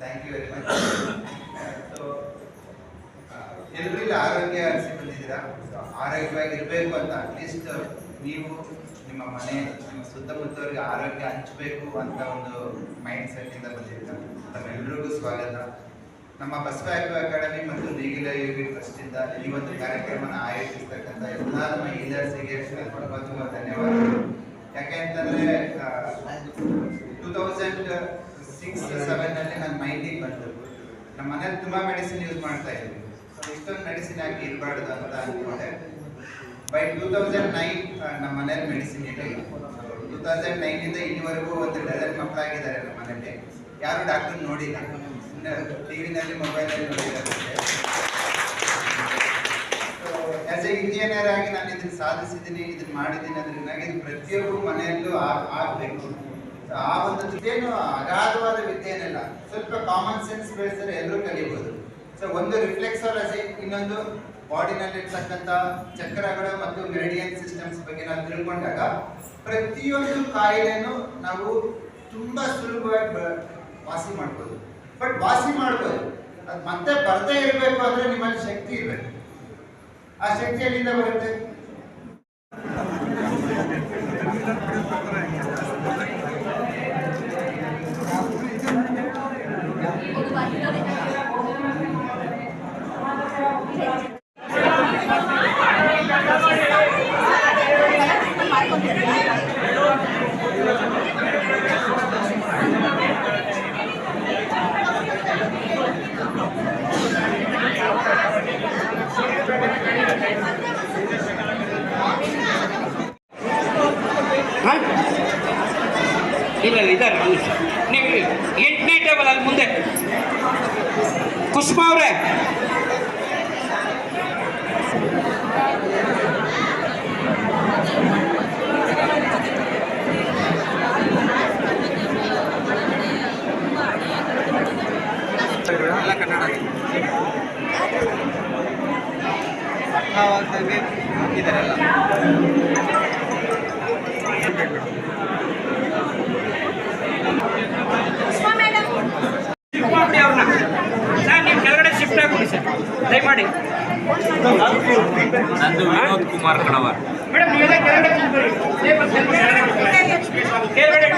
Thank you very much so ಆರೋಗ್ಯ ಅನಿಸಿ ಬಂದಿದ್ದೀರಾ? ಸೊ ಆರೋಗ್ಯವಾಗಿರಬೇಕು ಅಂತ ಅಟ್ಲೀಸ್ಟ್ ನೀವು ನಿಮ್ಮ ಮನೆ, ನಿಮ್ಮ ಸುತ್ತಮುತ್ತವರಿಗೆ ಆರೋಗ್ಯ ಹಂಚಬೇಕು ಅಂತ ಒಂದು ಮೈಂಡ್ ಸೆಟ್ಟಿಂದ ಬಂದಿದ್ದೀರಾ? ತಮ್ಮೆಲ್ಲರಿಗೂ ಸ್ವಾಗತ. ನಮ್ಮ ಬಸವ ಅಕಾಡೆಮಿ ಮತ್ತು ನೇಗಿಲ ಯೋಗಿ ಟ್ರಸ್ಟಿಂದ ಈ ಒಂದು ಕಾರ್ಯಕ್ರಮನ ಆಯೋಜಿಸ್ತಕ್ಕಂಥ ಎಲ್ಲ ನಮ್ಮ ಈಲರ್ಸಿಗೆ ತುಂಬ ಧನ್ಯವಾದಗಳು. ಯಾಕೆ ಅಂತಂದರೆ ಟೂ ತೌಸಂಡ್ ಸಿಕ್ಸ್ ಸೆವೆನ್ ಅಲ್ಲಿ ನನ್ನ ಮೈಂಡಿಗೆ ಬಂತು. ನಮ್ಮ ಮನೇಲಿ ತುಂಬಾ ಮೆಡಿಸಿನ್ ಯೂಸ್ ಮಾಡ್ತಾ ಇದ್ವಿ. ಸೊ ಇಷ್ಟೊಂದು ಮೆಡಿಸಿನ್ ಹಾಕಿ ಇರಬಾರ್ದು ಅಂತ ಅನ್ಕೊಂಡೆ. ಬೈ ಟೂ ತೌಸಂಡ್ ನೈನ್ ನಮ್ಮ ಮನೇಲಿ ಮೆಡಿಸಿನ್ ಇರಲಿಲ್ಲ ಟೂ ತೌಸಂಡ್ ನೈನ್ ಇಂದ ಒಂದು ಡಜನ್ ಮಕ್ಕಳಾಗಿದ್ದಾರೆ ನಮ್ಮ ಮನೇಲಿ. ಯಾರು ಡಾಕ್ಟರ್ ನೋಡಿಲ್ಲ. ಟಿವಿನಲ್ಲಿ ಮೊಬೈಲಲ್ಲಿ ನೋಡಿದ್ದಾರೆ. ಆಸ್ ಎ ಇಂಜಿನಿಯರ್ ಆಗಿ ನಾನು ಇದನ್ನ ಸಾಧಿಸಿದ್ದೀನಿ ಇದನ್ನ ಮಾಡಿದ್ದೀನಿ ಅದ್ರಿಂದ ಪ್ರತಿಯೊಬ್ಬರು ಮನೆಯಲ್ಲೂ ಆಗ್ಬೇಕು. ಆ ಒಂದು ವಿದ್ಯೆನು ಅಗಾಧವಾದ ವಿದ್ಯೆ ಏನಿಲ್ಲ ಸ್ವಲ್ಪ ಕಾಮನ್ ಸೆನ್ಸ್ ಬೆಳೆಸಿದ್ರೆ ಎಲ್ಲರೂ ಕಲಿಯಬಹುದು ಸೊ ಒಂದು ರಿಫ್ಲೆಕ್ಸಾಲಜಿ ಇನ್ನೊಂದು ಬಾಡಿನಲ್ಲಿರ್ತಕ್ಕಂಥ ಚಕ್ರಗಳು ಮತ್ತು ಮೆರಿಡಿಯನ್ ಸಿಸ್ಟಮ್ಸ್ ಬಗ್ಗೆ ನಾವು ತಿಳ್ಕೊಂಡಾಗ, ಪ್ರತಿಯೊಂದು ಕಾಯಿಲೆಯನ್ನು ನಾವು ತುಂಬ ಸುಲಭವಾಗಿ ವಾಸಿ ಮಾಡ್ಬೋದು. ಬಟ್ ವಾಸಿ ಮಾಡ್ಬೋದು. ಅದು ಮತ್ತೆ ಬರ್ದೇ ಇರಬೇಕು ಅಂದ್ರೆ ನಿಮ್ಮಲ್ಲಿ ಶಕ್ತಿ ಇರಬೇಕು. ಆ ಶಕ್ತಿ ಎಲ್ಲಿಂದ ಬರುತ್ತೆ? ಹಾಂ ಇಲ್ಲ ಇಲ್ಲ ಇದ್ದಾರೆ ಅಲ್ಲಿ ನೀವು ಎಂಟನೇ ಟೇಬಲ್ ಅಲ್ಲಿ ಮುಂದೆ ಕುಸುಮ ಅವರೇ ಎಲ್ಲ ಕನ್ನಡ ಅರ್ಥವಾಗ್ದಂಗೆ ಇದಾರೆಲ್ಲ ಶಿಫ್ಟ್ ಮಾಡಿ ಅವ್ರನ್ನ ಸರ್ ನೀವು ಕೆಳಗಡೆ ಶಿಫ್ಟ್ ಆಗಿ ಸರ್ ದಯಮಾಡಿ ನಂದು ವಿನೋದ್ ಕುಮಾರ್ ಕಣವರ್ ಮೇಡಮ್ ನೀವೆಲ್ಲ ಕೆಳಗಡೆ